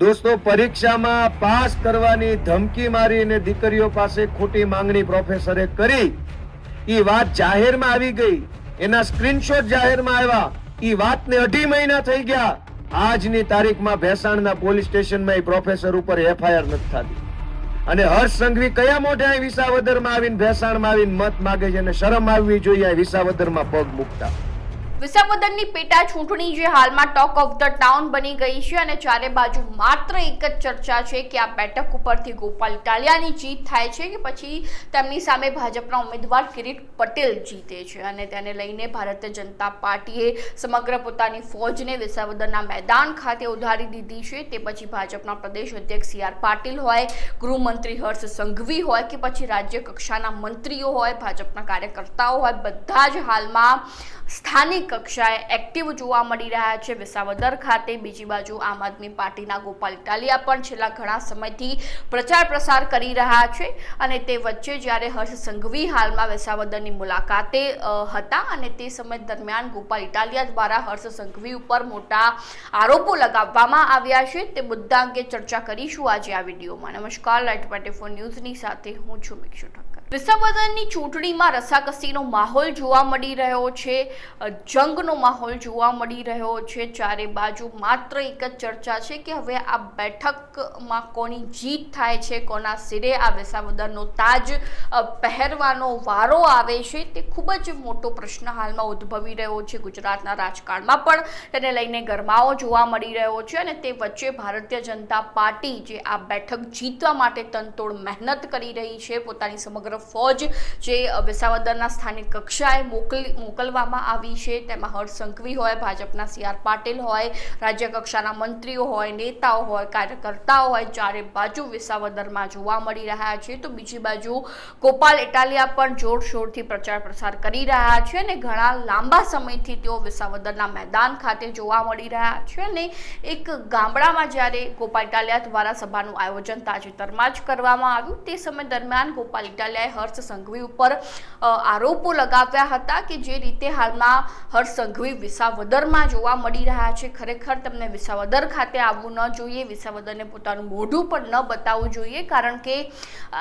દોસ્તો, પરીક્ષામાં પાસ કરવાની ધમકી મારીને દીકરીઓ પાસે ખોટી માંગણી પ્રોફેસરે કરી. એ વાત જાહેરમાં આવી ગઈ. એના સ્ક્રીનશોટ જાહેરમાં આવ્યા. એ વાતને અઢી મહિના થઈ ગયા. આજની તારીખમાં ભેસાણના પોલીસ સ્ટેશનમાં એ પ્રોફેસર ઉપર એફઆઈઆર નથી થતી. અને હર્ષ સંઘવી કયા મોઢે અહીં વિસાવદરમાં આવીને ભેસાણમાં આવીને મત માગે છે અને શરમ આવવી જોઈએ વિસાવદરમાં પગ મૂકતા. વિસાવદરની પેટા ચૂંટણી જે હાલમાં ટોક ઓફ ધ ટાઉન બની ગઈ છે અને ચારે બાજુ માત્ર એક જ ચર્ચા છે કે આ બેઠક ઉપરથી ગોપાલ ઇટાલિયાની જીત થાય છે કે પછી તેમની સામે ભાજપના ઉમેદવાર કિરીટ પટેલ જીતે છે અને તેને લઈને ભારતીય જનતા પાર્ટીએ સમગ્ર પોતાની ફોજને વિસાવદનના મેદાન ખાતે ઉધારી દીધી છે. તે પછી ભાજપના પ્રદેશ અધ્યક્ષ સી આર પાટીલ હોય, ગૃહમંત્રી હર્ષ સંઘવી હોય કે પછી રાજ્ય કક્ષાના મંત્રીઓ હોય, ભાજપના કાર્યકર્તાઓ હોય, બધા જ હાલમાં સ્થાનિક કક્ષાએ એક્ટિવ જોવા મળી રહ્યા છે. વિસાવદર ખાતે બીજી બાજુ આમ આદમી પાર્ટીના ગોપાલ ઇટાલિયા પણ છેલ્લા ઘણા સમયથી પ્રચાર પ્રસાર કરી રહ્યા છે અને તે વચ્ચે જ્યારે હર્ષ સંઘવી હાલમાં વિસાવદરની મુલાકાતે હતા અને તે સમય દરમિયાન ગોપાલ ઇટાલિયા દ્વારા હર્ષ સંઘવી ઉપર મોટા આરોપો લગાવવામાં આવ્યા છે. તે મુદ્દા અંગે ચર્ચા કરીશું આજે આ વિડીયોમાં. નમસ્કાર. લાઈટ ટ્વેન્ટી ફોર ન્યૂઝની સાથે હું છું મિક્ષુ ઠક્કર. વિસાવદરની ચૂંટણીમાં રસાકસીનો માહોલ જોવા મળી રહ્યો છે. જંગનો માહોલ જોવા મળી રહ્યો છે. ચારે બાજુ માત્ર એક જ ચર્ચા છે કે હવે આ બેઠકમાં કોની જીત થાય છે, કોના સિરે આ વિસાવદરનો તાજ પહેરવાનો વારો આવે છે તે ખૂબ જ મોટો પ્રશ્ન હાલમાં ઉદ્ભવી રહ્યો છે. ગુજરાતના રાજકારણમાં પણ તેને લઈને ગરમાવો જોવા મળી રહ્યો છે અને તે વચ્ચે ભારતીય જનતા પાર્ટી જે આ બેઠક જીતવા માટે તનતોડ મહેનત કરી રહી છે, પોતાની સમગ્ર ફોજ જે વિસાવદરના સ્થાનિક કક્ષાએ મોકલી, મોકલવામાં આવી છે. તેમાં હર્ષ સંઘવી હોય, ભાજપના સી આર પાટીલ હોય, રાજ્ય કક્ષાના મંત્રીઓ હોય, નેતાઓ હોય, કાર્યકર્તાઓ હોય, ચારે બાજુ વિસાવદરમાં જોવા મળી રહ્યા છે. તો બીજી બાજુ ગોપાલ ઇટાલિયા પણ જોરશોરથી પ્રચાર પ્રસાર કરી રહ્યા છે અને ઘણા લાંબા સમયથી તેઓ વિસાવદરના મેદાન ખાતે જોવા મળી રહ્યા છે અને એક ગામડામાં જ્યારે ગોપાલ ઇટાલિયા દ્વારા સભાનું આયોજન તાજેતરમાં જ કરવામાં આવ્યું, તે સમય દરમિયાન ગોપાલ ઇટાલિયાએ હર્ષ સંઘવી ઉપર આરોપો લગાવ્યા હતા કે જે રીતે હાલમાં હર્ષ સંઘવી વિસાવદરમાં જોવા મળી રહ્યા છે. ખરેખર તમને વિસાવદર ખાતે આવવું ન જોઈએ, વિસાવદરને પોતાનું મોઢું પણ ન બતાવવું જોઈએ, કારણ કે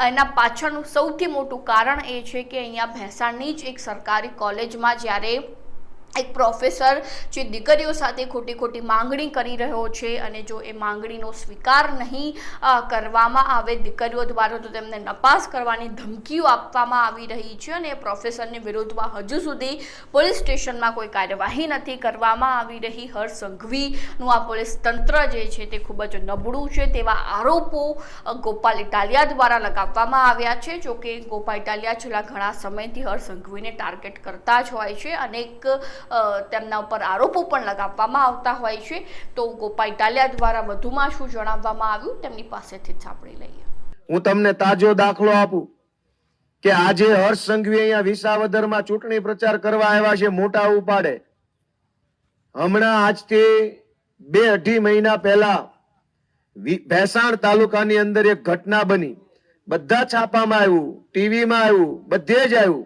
એના પાછળનું સૌથી મોટું કારણ એ છે કે અહીંયા ભેંસાણની જ એક સરકારી કોલેજમાં જ્યારે એક પ્રોફેસર જે દીકરીઓ સાથે ખોટી ખોટી માંગણી કરી રહ્યો છે અને જો એ માંગણીનો સ્વીકાર નહીં કરવામાં આવે, દીકરીઓ દ્વારા તો તેમને નપાસ કરવાની ધમકીઓ આપવામાં આવી રહી છે અને એ પ્રોફેસરની વિરુદ્ધમાં હજુ સુધી પોલીસ સ્ટેશનમાં કોઈ કાર્યવાહી નથી કરવામાં આવી રહી. હર્ષ સંઘવીનું આ પોલીસ તંત્ર જે છે તે ખૂબ જ નબળું છે તેવા આરોપો ગોપાલ ઇટાલિયા દ્વારા લગાવવામાં આવ્યા છે. જોકે ગોપાલ ઇટાલિયા છેલ્લા ઘણા સમયથી હર્ષ સંઘવીને ટાર્ગેટ કરતા જ હોય છે. અનેક તેમના ઉપર આરોપો પણ લગાવવામાં આવતા હોય છે. તો ગોપાલ ઇટાલિયા દ્વારા વધુમાં શું જણાવવામાં આવ્યું? તેમની પાસેથી સાંભળી લઈએ. હું તમને તાજો દાખલો આપું કે આજે હર્ષ સંઘવી અહીંયા વિસાવદરમાં ચૂંટણી પ્રચાર કરવા આવ્યા છે મોટા ઉપાડે. હમણાં આજથી બે અઢી મહિના પહેલા ભેસાણ તાલુકાની અંદર એક ઘટના બની. બધા છાપામાં આવ્યું, ટીવીમાં આવ્યું, બધે જ આવ્યું.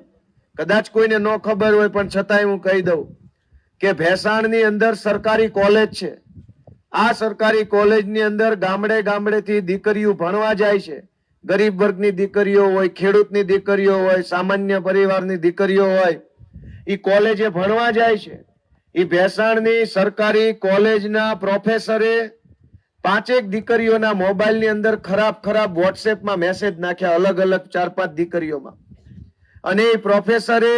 કદાચ કોઈને ન ખબર હોય, પણ છતાંય હું કહી દઉં કે ભેસાણની અંદર સરકારી કોલેજ છે. આ સરકારી કોલેજની અંદર ગામડે ગામડેથી દીકરીઓ ભણવા જાય છે. ગરીબ વર્ગની દીકરીઓ હોય, ખેડૂતની દીકરીઓ હોય, સામાન્ય પરિવારની દીકરીઓ હોય એ કોલેજે ભણવા જાય છે. એ ભેસાણની સરકારી કોલેજના પ્રોફેસરે પાંચેક દીકરીઓના મોબાઈલની અંદર ખરાબ ખરાબ વોટ્સએપમાં મેસેજ નાખ્યા અલગ અલગ ચાર પાંચ દીકરીઓમાં. અને એ પ્રોફેસરે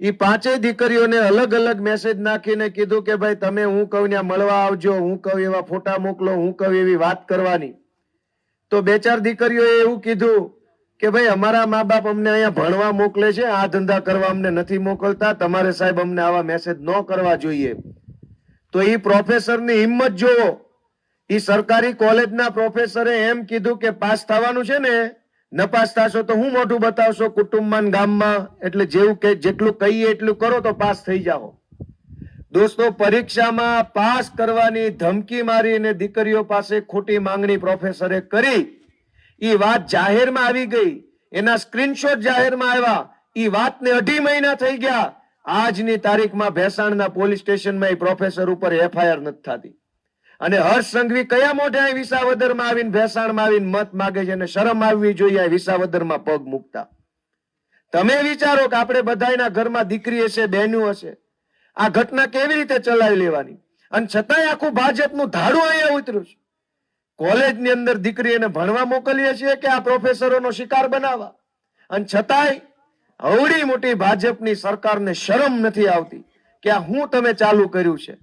એ પાંચેય દીકરીઓને અલગ અલગ મેસેજ નાખીને કીધું કે ભાઈ, તમે હું કહું ત્યાં મળવા આવજો, હું કહું એવા ફોટા મોકલો, હું કહું એવી વાત કરવાની. તો બે ચાર દીકરીઓએ એવું કીધું કે ભાઈ, અમારા મા બાપ અમને અહીંયા ભણવા મોકલે છે, આ ધંધા કરવા અમને નથી મોકલતા, તમારે સાહેબ અમને આવા મેસેજ ન કરવા જોઈએ. તો એ પ્રોફેસરની હિંમત જોવો. એ સરકારી કોલેજના પ્રોફેસરે એમ કીધું કે પાસ થવાનું છે ને નપાસ થશો તો હું મોઢું બતાવશો કુટુંબમાં ગામમાં? એટલે જેવું કે જેટલું કહીએ એટલું કરો તો પાસ થઈ જાઓ. દોસ્તો, પરીક્ષામાં પાસ કરવાની ધમકી મારીને દીકરીઓ પાસે ખોટી માંગણી પ્રોફેસરે કરી. એ વાત જાહેરમાં આવી ગઈ. એના સ્ક્રીનશોટ જાહેરમાં આવ્યા. એ વાતને અઢી મહિના થઈ ગયા. આજની તારીખમાં ભેસાણના પોલીસ સ્ટેશનમાં એ પ્રોફેસર ઉપર એફઆઈઆર નથી થતી. અને હર્ષ સંઘવી કયા મોઢે અહીં વિસાવદરમાં આવીને ભેસાણમાં આવીને મત માગે છે અને શરમ આવવી જોઈએ અહીં વિસાવદરમાં પગ મૂકતા? તમે વિચારો કે આપણે બધાના ઘરમાં દીકરી હશે, બહેનું હશે. આ ઘટના કેવી રીતે ચલાવી લેવાની? અને છતાંય આખું ભાજપનું ધાડું અહીંયા ઉતર્યું છે. કોલેજની અંદર દીકરીને ભણવા મોકલીએ છીએ કે આ પ્રોફેસરોનો શિકાર બનાવવા? અને છતાંય હવડી મોટી ભાજપની સરકારને શરમ નથી આવતી કે આ હું તમે ચાલુ કર્યું છે.